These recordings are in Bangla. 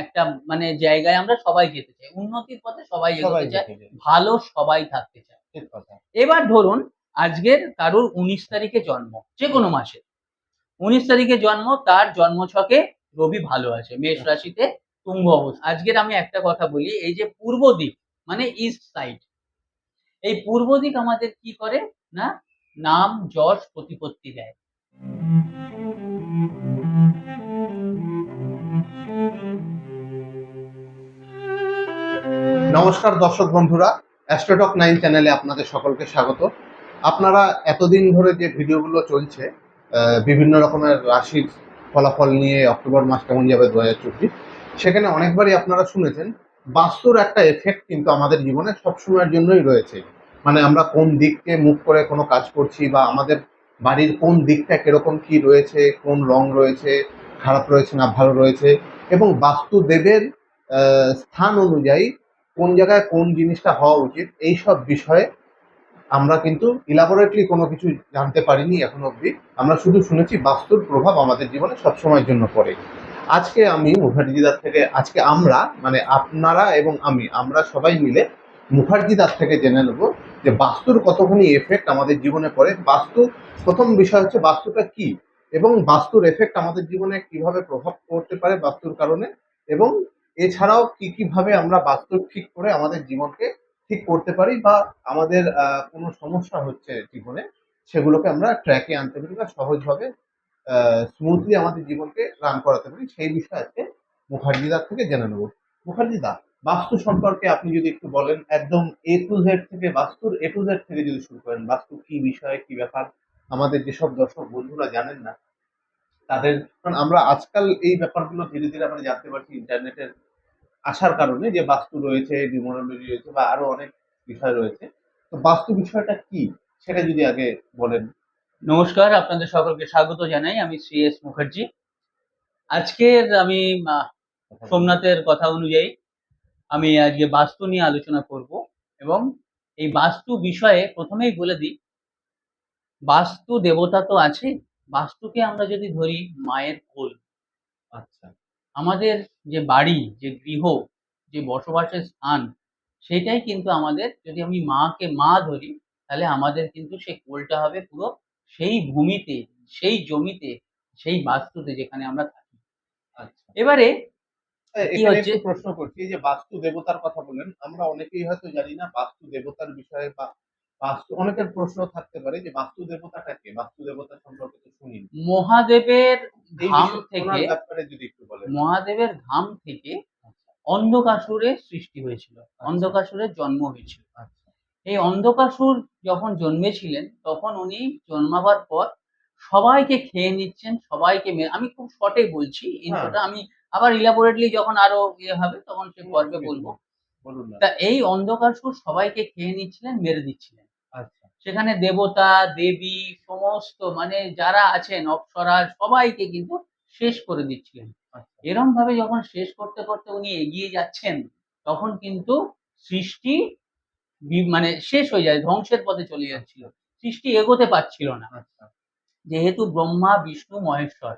একটা মানে জায়গায় আমরা সবাই যেতে চাই। উন্নতির পথে সবাই যেতে চায়। ভালো সবাই থাকতে কথা। এবার ধরুন আজকের কারোর উনিশ তারিখে জন্ম যে কোনো মাসে। উনিশ তারিখে জন্ম তার জন্মছকে রবি ভালো আছে মেষ রাশিতে তুঙ্গ অবস্থা। আজকের আমি একটা কথা বলি এই যে পূর্ব দিক মানে ইস্ট সাইড এই পূর্ব দিক আমাদের কি করে না? নাম যশ প্রতিপত্তি দেয়। নমস্কার দর্শক বন্ধুরা অ্যাস্ট্রোটক নাইন চ্যানেলে আপনাদের সকলকে স্বাগত। আপনারা এতদিন ধরে যে ভিডিওগুলো চলছে বিভিন্ন রকমের রাশির ফলাফল নিয়ে অক্টোবর মাস কেমন যাবে দু হাজার চব্বিশ, সেখানে অনেকবারই আপনারা শুনেছেন, বাস্তুর একটা এফেক্ট কিন্তু আমাদের জীবনে সবসময়ের জন্যই রয়েছে। মানে আমরা কোন দিককে মুখ করে কোনো কাজ করছি বা আমাদের বাড়ির কোন দিকটা কীরকম কি রয়েছে, কোন রং রয়েছে, খারাপ রয়েছে না ভালো রয়েছে, এবং বাস্তুদেবের স্থান অনুযায়ী কোন জায়গায় কোন জিনিসটা হওয়া উচিত এই সব বিষয়ে আমরা কিন্তু ইলাবোরেটলি কোনো কিছু জানতে পারিনি এখন অবধি। আমরা শুধু শুনেছি বাস্তুর প্রভাব আমাদের জীবনে সবসময়ের জন্য পড়ে। আজকে আমি মুখার্জিদার থেকে, আজকে আমরা মানে আপনারা এবং আমি, আমরা সবাই মিলে মুখার্জিদার থেকে জেনে নেব যে বাস্তুর কতখানি এফেক্ট আমাদের জীবনে পড়ে। বাস্তু, প্রথম বিষয় হচ্ছে বাস্তুটা কি এবং বাস্তুর এফেক্ট আমাদের জীবনে কীভাবে প্রভাব পড়তে পারে বাস্তুর কারণে এবং এছাড়াও কি কীভাবে আমরা বাস্তব ঠিক করে আমাদের জীবনকে ঠিক করতে পারি বা আমাদের কোনো সমস্যা হচ্ছে জীবনে, সেগুলোকে আমরা ট্র্যাকে আনতে পারি বা সহজভাবে স্মুথলি আমাদের জীবনকে রান করাতে পারি, সেই বিষয়ে আজকে মুখার্জিদার থেকে জেনে নেব। মুখার্জিদা বাস্তু সম্পর্কে আপনি যদি একটু বলেন, একদম এ টু জেড থেকে, বাস্তুর এ টু জেড থেকে যদি শুরু করেন, বাস্তু কি বিষয়ে, কি ব্যাপার, আমাদের যেসব দর্শক বন্ধুরা জানেন না, তাদের, কারণ আমরা আজকাল এই ব্যাপারগুলো ধীরে ধীরে আমরা জানতে পারছি ইন্টারনেটের আসার কারণে যে বাস্তু রয়েছে নিউমোরোলজি রয়েছে বা আরও অনেক বিষয় রয়েছে। তো বাস্তু বিষয়টা কি? সেটা যদি আগে বলেন। নমস্কার আপনাদের সকলকে স্বাগত জানাই। আমি শ্রী এস মুখার্জি। আজকের আমি সোমনাথের কথা অনুযায়ী আমি আজকে বাস্তু নিয়ে আলোচনা করব এবং এই বাস্তু বিষয়ে প্রথমেই বলে দিই বাস্তু দেবতা তো আছে বাস্তুকে আমরা যদি ধরি মায়ের কোল। আচ্ছা। আমাদের যে বাড়ি যে গৃহ যে বসবাসের স্থান সেটাই কিন্তু আমাদের যদি আমি মাকে মা ধরি তাহলে আমাদের কিন্তু সেই কোলটা হবে পুরো সেই ভূমিতে সেই জমিতে সেই বাস্তুতে যেখানে আমরা থাকি। আচ্ছা। এবারে কি হচ্ছে? প্রশ্ন করছি যে বাস্তু দেবতার কথা বলেন আমরা অনেকেই হয়তো জানি না বাস্তু দেবতার বিষয়ে বা বাস্তু অনেকের প্রশ্ন থাকতে পারে যে বাস্তু দেবতাটা কে? বাস্তু দেবতা সম্পর্কে তো শুনি মহাদেবের ধাম থেকে ব্যাপারে যদি মহাদেবের ধাম থেকে অন্ধকাসুরের সৃষ্টি হয়েছিল। অন্ধকাসুরের জন্ম হয়েছিল। আচ্ছা। এই অন্ধকাসুর যখন জন্মেছিলেন তখন উনি জন্মাবার পর সবাইকে খেয়ে নিচ্ছেন সবাইকে আমি খুব শর্টে বলছি ইন্ট্রোটা আমি আবার ইলাবোরেটলি যখন আরও ইয়ে হবে তখন সে পর্বে বলব। তা এই অন্ধকাসুর সবাইকে খেয়ে নিচ্ছিলেন মেরে দিচ্ছিলেন। আচ্ছা। সেখানে দেবতা দেবী সমস্ত মানে যারা আছেন অপ্সরা সবাইকে কিন্তু শেষ করে দিচ্ছিলেন। আচ্ছা এরম ভাবে যখন শেষ করতে করতে উনি এগিয়ে যাচ্ছেন তখন কিন্তু সৃষ্টি মানে শেষ হয়ে যায় ধ্বংসের পথে চলে যাচ্ছিল। সৃষ্টি এগোতে পারছিল না। আচ্ছা। যেহেতু ব্রহ্মা বিষ্ণু মহেশ্বর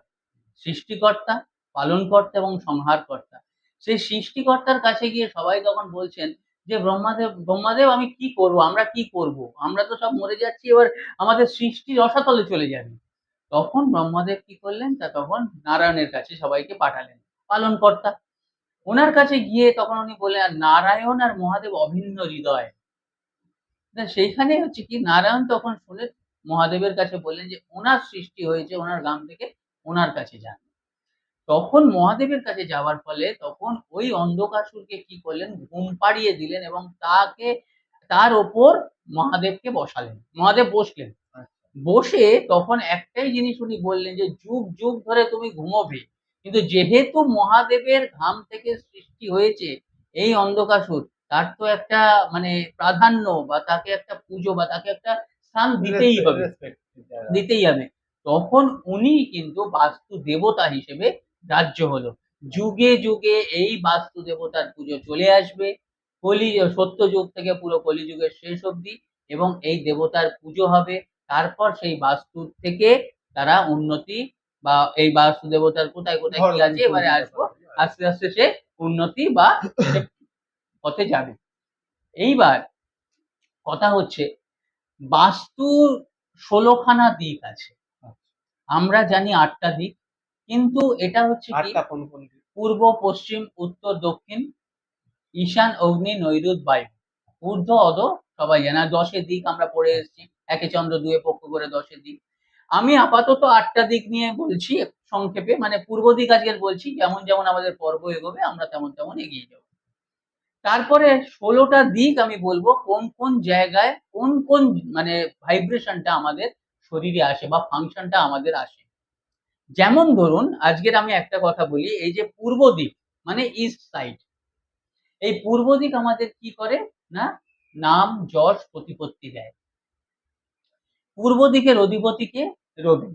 সৃষ্টিকর্তা পালনকর্তা এবং সংহারকর্তা সেই সৃষ্টিকর্তার কাছে গিয়ে সবাই তখন বলছেন যে ব্রহ্মাদেব ব্রহ্মাদেব আমি কি করব? আমরা কি করব? আমরা তো সব মরে যাচ্ছি এবার আমাদের সৃষ্টি রসাতলে চলে যাবে। তখন ব্রহ্মদেব কি করলেন? তা তখন নারায়ণের কাছে সবাইকে পাঠালেন পালন কর্তা ওনার কাছে গিয়ে তখন উনি বললেন নারায়ণ আর মহাদেব অভিন্ন হৃদয়। সেইখানে হচ্ছে কি, নারায়ণ তখন শুনে মহাদেবের কাছে বললেন যে, ওনার সৃষ্টি হয়েছে, ওনার গ্রাম থেকে ওনার কাছে যান। তখন মহাদেবের কাছে যাওয়ার ফলে তখন ওই অন্ধকাসুরকে কি করলেন? ঘুম পাড়িয়ে দিলেন এবং তাকে, তার ওপর মহাদেবকে বসালেন। মহাদেব বসলেন। বসে তখন একটাই জিনিস উনি বললেন যে যুগ যুগ ধরে তুমি ঘুমোবে কিন্তু যেহেতু মহাদেবের ঘাম থেকে সৃষ্টি হয়েছে এই অন্ধকাসুর তার তো একটা মানে প্রাধান্য বা তাকে একটা পুজো বা তাকে একটা স্থান দিতেই হবে। দিতেই হবে। তখন উনি কিন্তু বাস্তু দেবতা হিসেবে রাজ্য হলো। যুগে যুগে এই বাস্তু দেবতার পুজো চলে আসবে। কলি সত্য যুগ থেকে পুরো কলিযুগের শেষ অবধি এবং এই দেবতার পুজো হবে। তারপর সেই বাস্তু থেকে তারা উন্নতি বা এই বাস্তু দেবতার কোথায় কোথায় কি আছে এবারে আসব। আস্তে আস্তে সে উন্নতি বা পথে যাবে। এইবার কথা হচ্ছে বাস্তুর ষোলোখানা দিক আছে। আমরা জানি আটটা দিক কিন্তু এটা হচ্ছে? পূর্ব পশ্চিম উত্তর দক্ষিণ ঈশান অগ্নি নৈরুত বায়ু। ঊর্ধ্ব অধ সবাই জানা। দশের দিক আমরা পড়ে এসেছি। একে চন্দ্র দুয়ে পক্ষ করে দশের দিক। আমি আপাতত আটটা দিক নিয়ে বলছি সংক্ষেপে মানে পূর্ব দিক আজকের বলছি, যেমন যেমন আমাদের পর্ব এগোবে, আমরা তেমন তেমন এগিয়ে যাব। তারপরে ষোলোটা দিক আমি বলব, কোন কোন জায়গায়, কোন কোন মানে ভাইব্রেশনটা আমাদের শরীরে আসে বা ফাংশনটা আমাদের আসে। যেমন ধরুন, আজকের আমি একটা কথা বলি, এই যে পূর্ব দিক মানে ইস্ট সাইড এই পূর্ব দিক আমাদের কি করে? না, নাম, যশ, প্রতিপত্তি দেয়। পূর্ব দিকের অধিপতিকে রবি।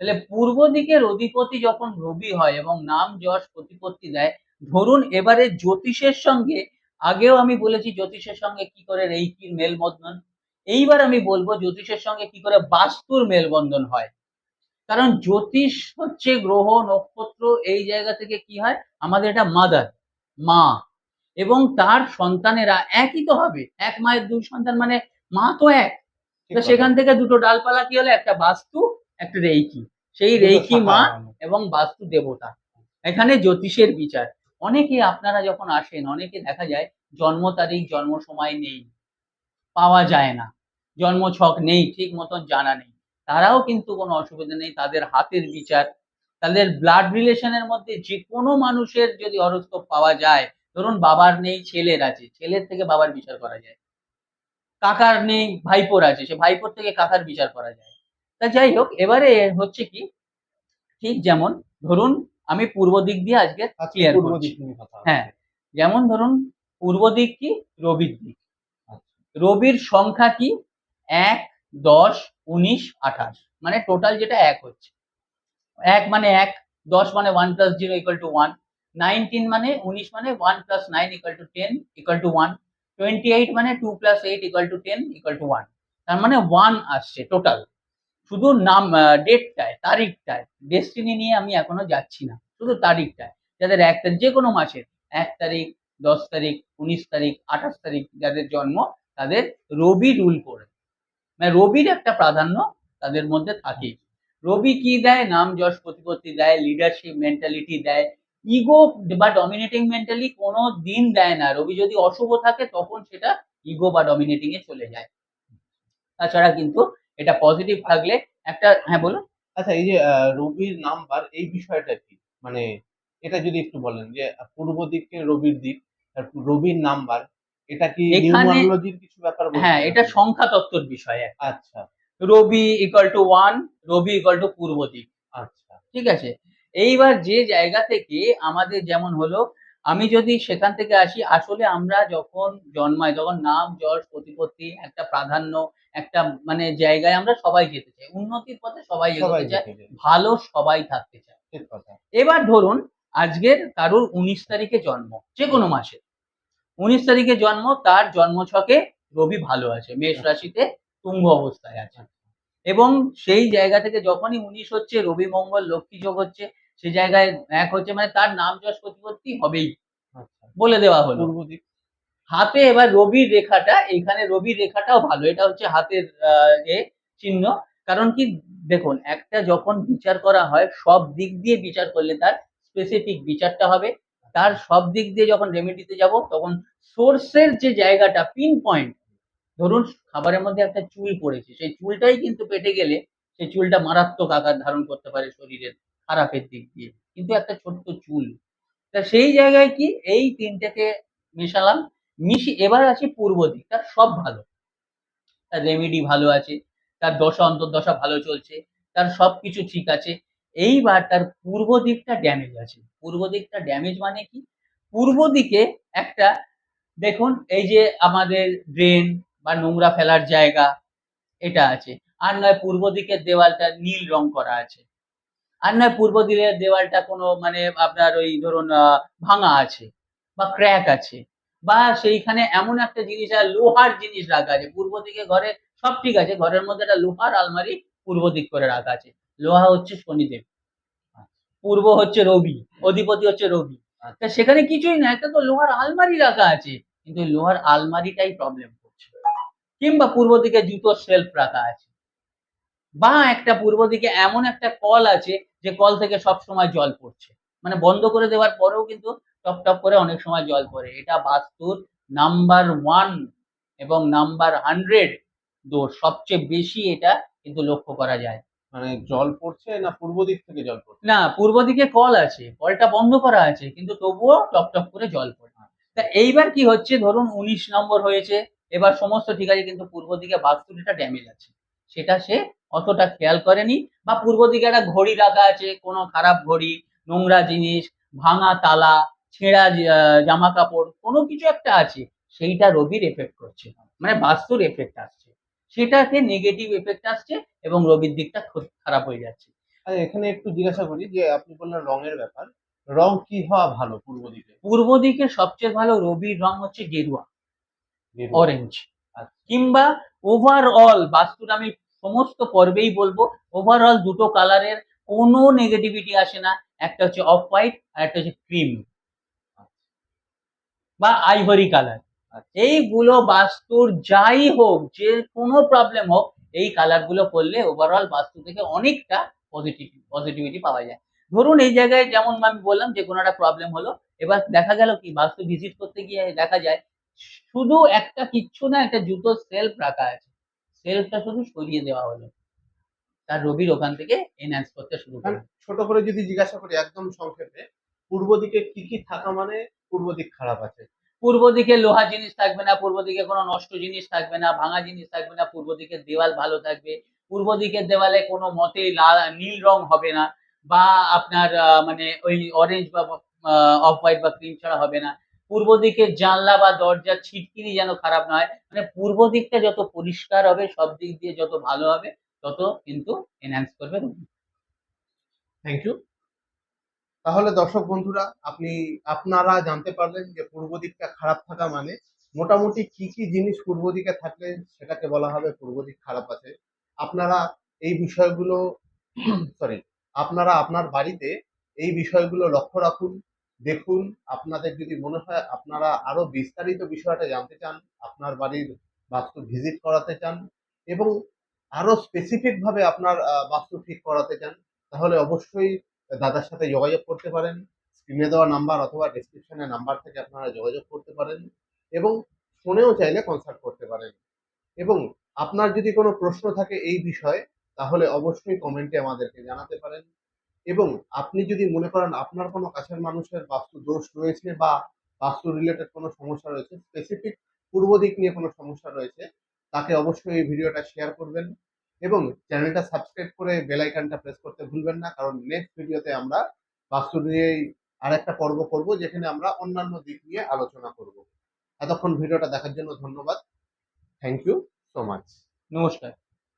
তাহলে পূর্ব দিকের অধিপতি যখন রবি হয় এবং নাম, যশ, প্রতিপত্তি দেয়, ধরুন এবারে জ্যোতিষের সঙ্গে, আগেও আমি বলেছি জ্যোতিষের সঙ্গে কি করে রেইকির মেলবন্ধন? এইবার আমি বলব জ্যোতিষের সঙ্গে কি করে বাস্তুর মেলবন্ধন হয়। কারণ জ্যোতিষ হচ্ছে গ্রহ, নক্ষত্র, এই জায়গা থেকে কি হয়? আমাদের এটা মাদার, মা। এবং তার সন্তানেরা একই তো হবে, এক মায়ের দুই সন্তান মানে মা তো এক। তো সেখান থেকে দুটো ডালপালা কি হলো? একটা বাস্তু একটা রেইকি। সেই রেইকি মা এবং বাস্তু দেবতা। এখানে জ্যোতিষের বিচার। অনেকে আপনারা যখন আসেন অনেকে দেখা যায় জন্ম তারিখ জন্ম সময় নেই। পাওয়া যায় না। জন্ম ছক নেই ঠিক মতন জানা নেই। তারাও কিন্তু কোনো অসুবিধা নেই তাদের হাতের বিচার। তাদের ব্লাড রিলেশনের মধ্যে যে কোনো মানুষের যদি হরস্কোপ পাওয়া যায় ধরুন বাবার নেই ছেলের আছে। ছেলের থেকে বাবার বিচার করা যায়। কাকার নেই ভাইপোর আছে। সে ভাইপোর থেকে কাকার বিচার করা যায়। তা যাই হোক এবারে হচ্ছে কি ঠিক যেমন ধরুন আমি পূর্ব দিক দিয়ে আজকে আজকে ক্লিয়ার করছি। হ্যাঁ। যেমন ধরুন পূর্ব দিক কি? রবির দিক। আচ্ছা। রবির সংখ্যা কি? এক দশ উনিশ আঠাশ। মানে টোটাল যেটা এক হচ্ছে। এক মানে এক দশ মানে one plus zero equal to one nineteen মানে উনিশ মানে one plus nine equal to ten equal to one twenty eight মানে two plus eight equal to ten equal to one তার মানে ওয়ান আসছে টোটাল শুধু নাম ডেটটায় তারিখটায়। ডেস্টিনি নিয়ে আমি এখনও যাচ্ছি না। শুধু তারিখটায়। যাদের এক তারিখ, যে কোনো মাসের, এক তারিখ, দশ তারিখ, উনিশ তারিখ, আঠাশ তারিখ যাদের জন্ম, তাদের রবি রুল করে। মানে রবির একটা প্রাধান্য তাদের মধ্যে থাকে রবি কি দেয়? নাম, যশ, প্রতিপত্তি দেয় লিডারশিপ মেন্টালিটি দেয় ইগো বা ডমিনেটিং মেন্টালি কোনো দিন দেয় না। রবি যদি অশুভ থাকে তখন সেটা ইগো বা ডমিনেটিং এ চলে যায়। তাছাড়া কিন্তু এটা পজিটিভ থাকলে একটা হ্যাঁ বলুন। আচ্ছা এই যে রবির নাম্বার এই বিষয়টা কি? মানে এটা যদি একটু বলেন যে পূর্ব দিকে রবির দিক রবির নাম্বার এটা কি নিউমারোলজির কিছু ব্যাপার হ্যাঁ এটা সংখ্যা তত্ত্বর বিষয় আচ্ছা। Rabi equal to one Rabi equal to পূর্ব দিক। আচ্ছা। ঠিক আছে? এইবার যে জায়গা থেকে আমাদের যেমন হলো আমি যদি সেখান থেকে আসি আসলে আমরা যখন জন্মাই তখন নাম যশ প্রতিপত্তি একটা প্রাধান্য একটা মানে জায়গায় আমরা সবাই যেতে চাই উন্নতির পথে সবাই যেতে চায়। ভালো সবাই থাকতে চায় এবার ধরুন আজকের কারোর উনিশ তারিখে জন্ম যে কোনো মাসে। উনিশ তারিখে জন্ম তার জন্মছকে রবি ভালো আছে মেষ রাশিতে তুঙ্গ অবস্থায় আছে। এবং সেই জায়গা থেকে যখনই উনিশ হচ্ছে রবি মঙ্গল লক্ষ্মী যোগ হচ্ছে সে জায়গায় এক হচ্ছে মানে তার নাম যশ প্রতিপত্তি হবেই। আচ্ছা। বলে দেওয়া হলো। হাতে এবার রবির রেখাটা এখানে রবির রেখাটাও ভালো। এটা হচ্ছে হাতের এ চিহ্ন। কারণ কি দেখুন একটা যখন বিচার করা হয় সব দিক দিয়ে বিচার করলে তার স্পেসিফিক বিচারটা হবে। তার সব দিক দিয়ে যখন রেমেডিতে যাব তখন সোর্সের যে জায়গাটা পিন পয়েন্ট ধরুন খাবারের মধ্যে একটা চুল পড়েছে। সেই চুলটাই কিন্তু পেটে গেলে সেই চুলটা মারাত্মক আকার ধারণ করতে পারে শরীরের। খারাপের দিক দিয়ে। কিন্তু একটা ছোট্ট চুল। তা সেই জায়গায় কি? এই তিনটেকে মেশালাম। মিশি, এবার আসি পূর্ব দিক। তার সব ভালো। তার রেমেডি ভালো আছে। তার দশা, অন্তর্দশা ভালো চলছে। তার সব কিছু ঠিক আছে। এইবার তার পূর্ব দিকটা ড্যামেজ আছে। পূর্ব দিকটা ড্যামেজ মানে কি? পূর্ব দিকে একটা, দেখুন, এই যে আমাদের ড্রেন বা নোংরা ফেলার জায়গা, এটা আছে। আর নয়, পূর্ব দিকের দেওয়ালটা নীল রং করা আছে। আর নয়, পূর্ব দিকের দেওয়ালটা কোনো মানে আপনার ওই ধরুন ভাঙা আছে বা ক্র্যাক আছে বা সেইখানে এমন একটা জিনিস আর লোহার জিনিস রাখা আছে। পূর্ব দিকে ঘরে সব ঠিক আছে, ঘরের মধ্যে একটা লোহার আলমারি পূর্ব দিক করে রাখা আছে। লোহা হচ্ছে শনিদেব, পূর্ব হচ্ছে রবি, অধিপতি হচ্ছে রবি। তা সেখানে কিছুই না, একটা তো লোহার আলমারি রাখা আছে, কিন্তু লোহার আলমারিটাই প্রবলেম করছে। কিংবা পূর্ব দিকে জুতোর সেলফ রাখা আছে। বা একটা পূর্ব দিকে এমন একটা কল আছে যে কল থেকে সব সময় জল পড়ছে। মানে বন্ধ করে দেওয়ার পরেও কিন্তু টপ টপ করে অনেক সময় জল পড়ে। এটা বাস্তুর নাম্বার ওয়ান এবং নাম্বার হান্ড্রেড দোষ। সবচেয়ে বেশি এটা কিন্তু লক্ষ্য করা যায়। মানে জল পড়ছে না পূর্ব দিক থেকে জল পড়ছে? না পূর্ব দিকে কল আছে। কলটা বন্ধ করা আছে কিন্তু তবুও টপ টপ করে জল পড়ে। তা এইবার কি হচ্ছে? ধরুন উনিশ নম্বর হয়েছে। এবার সমস্ত ঠিক আছে কিন্তু পূর্ব দিকে বাস্তুর একটা ড্যামেজ আছে। সেটা সে অতটা খেয়াল করেনি বা পূর্ব দিকে একটা ঘড়ি রাখা আছে কোনো খারাপ ঘড়ি নোংরা জিনিস ভাঙা তালা ছেঁড়া জামা কাপড় কোনো কিছু একটা আছে সেইটা রবির এফেক্ট করছে। মানে বাস্তুর এফেক্ট আসছে। সেটাকে নেগেটিভ এফেক্ট আসছে এবং রবির দিকটা খারাপ হয়ে যাচ্ছে। আচ্ছা এখানে একটু জিজ্ঞাসা করি যে আপনি বললেন রঙের ব্যাপার। রং কি হওয়া ভালো পূর্ব দিকে? পূর্ব দিকে সবচেয়ে ভালো রবির রং হচ্ছে গেরুয়া। অরেঞ্জ। কিংবা ওভারঅল বাস্তুর আমি সমস্ত পর্বেই বলব ওভারঅল দুটো কালারের কোনো নেগেটিভিটি আসে না। একটা হচ্ছে অফ হোয়াইট আর একটা হচ্ছে ক্রিম বা আইভরি কালার। এইগুলো বাস্তুর যাই হোক, যে কোনো প্রবলেম হোক, এই কালারগুলো করলে ওভারঅল বাস্তু থেকে অনেকটা পজিটিভ পজিটিভিটি পাওয়া যায়। ধরুন এই জায়গায় যেমন আমি বললাম যে কোনো একটা প্রবলেম হলো, এবার দেখা গেল কি, বাস্তু ভিজিট করতে গিয়ে দেখা যায়, শুধু একটা কিচ্ছু না, একটা জুতো সেলফ রাখা আছে। সেলফটা শুধু সরিয়ে দেওয়া হলো। তার রবির ওখান থেকে এনহ্যান্স করতে শুরু মানে করে ছোট করে যদি জিজ্ঞাসা করি একদম সংক্ষেপে পূর্ব দিকে কি কি থাকা মানে পূর্ব দিক খারাপ আছে? পূর্ব দিকে লোহা জিনিস থাকবে না পূর্ব দিকে কোনো নষ্ট জিনিস থাকবে না ভাঙা জিনিস থাকবে না পূর্ব দিকের দেওয়াল ভালো থাকবে। পূর্ব দিকের দেওয়ালে কোনো মতে লাল নীল রং হবে না বা আপনার মানে ওই অরেঞ্জ বা অফ হোয়াইট বা ক্রিম ছাড়া হবে না। পূর্ব দিকের জানলা বা দরজার ছিটকিনি যেন খারাপ না হয়। মানে পূর্ব দিকটা যত পরিষ্কার হবে, সব দিক দিয়ে যত ভালো হবে, তত কিন্তু এনহ্যান্স করবে থ্যাংক ইউ তাহলে দর্শক বন্ধুরা, আপনি, আপনারা জানতে পারলেন যে পূর্ব দিকটা খারাপ থাকা মানে মোটামুটি কি কি জিনিস পূর্ব দিকে থাকলে সেটাকে বলা হবে পূর্ব দিক খারাপ আছে। আপনারা এই বিষয়গুলো সরি আপনারা আপনার বাড়িতে এই বিষয়গুলো লক্ষ্য রাখুন। দেখুন, আপনাদের যদি মনে হয় আপনারা আরও বিস্তারিত বিষয়টা জানতে চান, আপনার বাড়ির বাস্তু ভিজিট করাতে চান এবং আরও স্পেসিফিক ভাবে আপনার বাস্তু ঠিক করাতে চান, তাহলে অবশ্যই দাদার সাথে যোগাযোগ করতে পারেন। স্ক্রিনে দেওয়া নাম্বার অথবা ডেসক্রিপশনে নাম্বার থেকে আপনারা যোগাযোগ করতে পারেন এবং ফোনেও চাইলে কনসাল্ট করতে পারেন। এবং আপনার যদি কোনো প্রশ্ন থাকে এই বিষয়ে, তাহলে অবশ্যই কমেন্টে আমাদেরকে জানাতে পারেন। এবং আপনি যদি মনে করেন আপনার কোনো কাছের মানুষের বাস্তু দোষ রয়েছে বা বাস্তু রিলেটেড কোনো সমস্যা রয়েছে স্পেসিফিক পূর্ব দিক নিয়ে কোনো সমস্যা রয়েছে, তাকে অবশ্যই এই ভিডিওটা শেয়ার করবেন এবং চ্যানেলটা সাবস্ক্রাইব করে বেল আইকনটা প্রেস করতে ভুলবেন না, কারণ নেক্সট ভিডিওতে আমরা বাস্তু নিয়েই আরেকটা পর্ব করব, যেখানে আমরা অন্যান্য দিক নিয়ে আলোচনা করব। এতক্ষণ ভিডিওটা দেখার জন্য ধন্যবাদ। থ্যাংক ইউ সো মাচ নমস্কার।